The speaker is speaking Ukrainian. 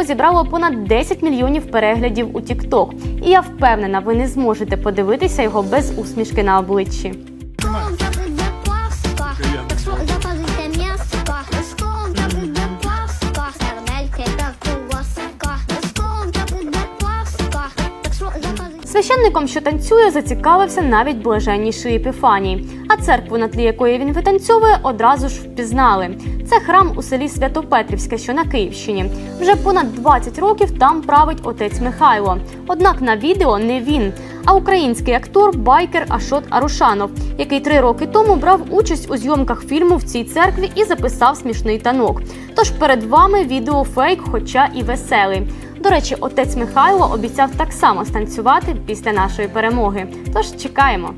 Відео зібрало понад 10 мільйонів переглядів у TikTok. І я впевнена, ви не зможете подивитися його без усмішки на обличчі. Священником, що танцює, зацікавився навіть блаженніший Епіфаній. А церкву, на тлі якої він витанцьовує, одразу ж впізнали. Це храм у селі Святопетрівське, що на Київщині. Вже понад 20 років там править отець Михайло. Однак на відео не він, а український актор байкер Ашот Арушанов, який три роки тому брав участь у зйомках фільму в цій церкві і записав смішний танок. Тож перед вами відео фейк, хоча і веселий. До речі, отець Михайло обіцяв так само станцювати після нашої перемоги. Тож чекаємо.